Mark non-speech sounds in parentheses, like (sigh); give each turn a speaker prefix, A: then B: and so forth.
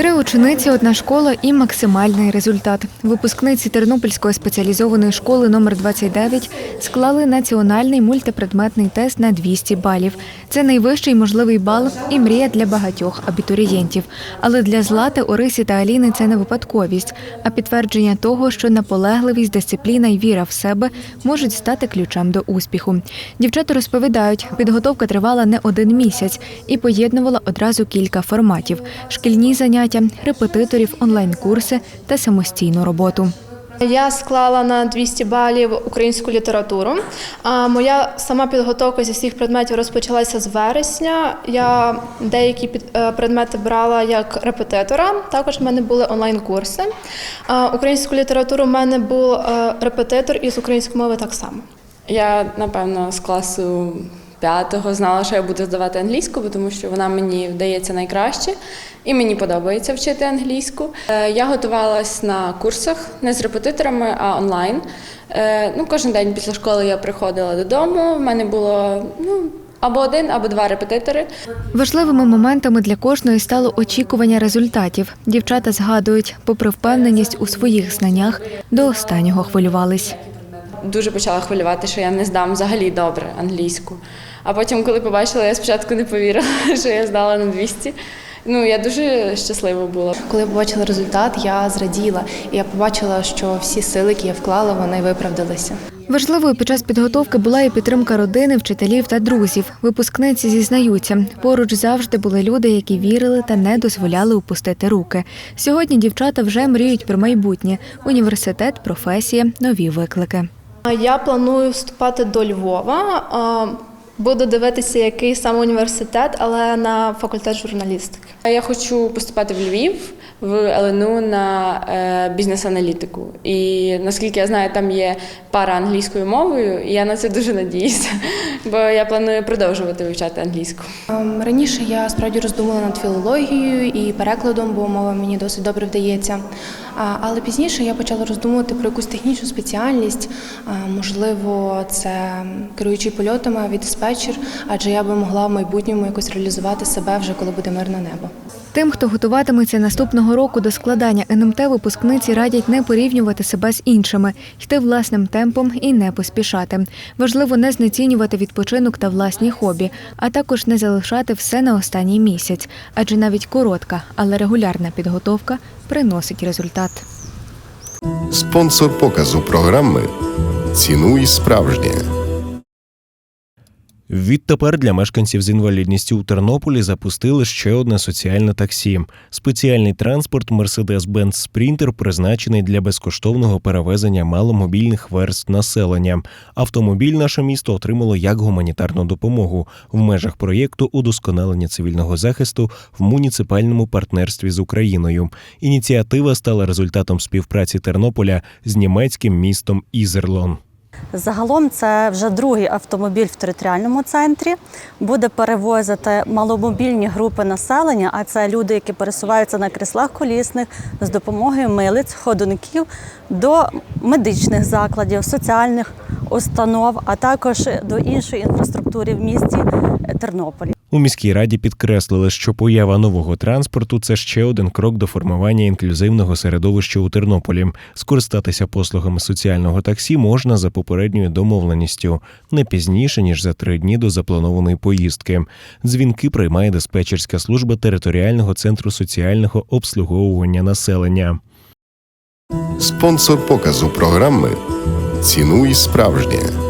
A: Три учениці, одна школа і максимальний результат. Випускниці Тернопільської спеціалізованої школи номер 29 склали національний мультипредметний тест на 200 балів. Це найвищий можливий бал і мрія для багатьох абітурієнтів. Але для Злати, Орисі та Аліни це не випадковість, а підтвердження того, що наполегливість, дисципліна і віра в себе можуть стати ключем до успіху. Дівчата розповідають, підготовка тривала не один місяць і поєднувала одразу кілька форматів: шкільні заняття, репетиторів, онлайн-курси та самостійну роботу.
B: Я склала на 200 балів українську літературу. А моя сама підготовка зі всіх предметів розпочалася з вересня. Я деякі під- е, предмети брала як репетитора. Також в мене були онлайн-курси. А Українську літературу в мене був е, репетитор і з української мови так само.
C: Я, напевно, з класу п'ятого знала, що я буду здавати англійську, бо тому що вона мені вдається найкраще, і мені подобається вчити англійську. Е, Я готувалась на курсах не з репетиторами, а онлайн. Е, Ну, кожен день після школи я приходила додому. У мене було ну, або один, або два репетитори.
A: Важливими моментами для кожної стало очікування результатів. Дівчата згадують, попри впевненість у своїх знаннях, до останнього хвилювались.
C: Дуже почала хвилювати, що я не здам взагалі добре англійську. А потім, коли побачила, я спочатку не повірила, (laughs) що я здала на 200. Ну, я дуже щаслива була.
B: Коли я побачила результат, я зраділа. І я побачила, що всі сили, які я вклала, вони виправдалися.
A: Важливою під час підготовки була і підтримка родини, вчителів та друзів. Випускниці зізнаються, поруч завжди були люди, які вірили та не дозволяли опустити руки. Сьогодні дівчата вже мріють про майбутнє: університет, професія, нові виклики.
B: Я планую вступати до Львова. Буду дивитися, який саме університет, але на факультет журналістики.
C: Я хочу поступати в Львів в ЛНУ на е, бізнес-аналітику. І наскільки я знаю, там є пара англійською мовою, і я на це дуже надіюся, бо я планую продовжувати вивчати англійську.
D: Ем, Раніше я справді роздумувала над філологією і перекладом, бо мова мені досить добре вдається. Але пізніше я почала роздумувати про якусь технічну спеціальність. Можливо, це керуючий польотами, авіадиспетчер, адже я би могла в майбутньому якось реалізувати себе вже коли буде мирне небо.
A: Тим, хто готуватиметься наступного року до складання НМТ, випускниці радять не порівнювати себе з іншими, йти власним темпом і не поспішати. Важливо не знецінювати відпочинок та власні хобі, а також не залишати все на останній місяць, адже навіть коротка, але регулярна підготовка приносить результат.
E: Спонсор показу програми Цінуй справжнє.
F: Відтепер для мешканців з інвалідністю у Тернополі запустили ще одне соціальне таксі. Спеціальний транспорт Mercedes-Benz Sprinter призначений для безкоштовного перевезення маломобільних верств населення. Автомобіль наше місто отримало як гуманітарну допомогу в межах проєкту удосконалення цивільного захисту в муніципальному партнерстві з Україною. Ініціатива стала результатом співпраці Тернополя з німецьким містом Ізерлон.
G: Загалом це вже другий автомобіль в територіальному центрі. Буде перевозити маломобільні групи населення, а це люди, які пересуваються на кріслах колісних з допомогою милиць, ходунків до медичних закладів, соціальних установ, а також до іншої інфраструктури в місті Тернополі.
F: У міській раді підкреслили, що поява нового транспорту це ще один крок до формування інклюзивного середовища у Тернополі. Скористатися послугами соціального таксі можна за попередньою домовленістю не пізніше ніж за три дні до запланованої поїздки. Дзвінки приймає диспетчерська служба територіального центру соціального обслуговування населення.
E: Спонсор показу програми Цінуй справжнє.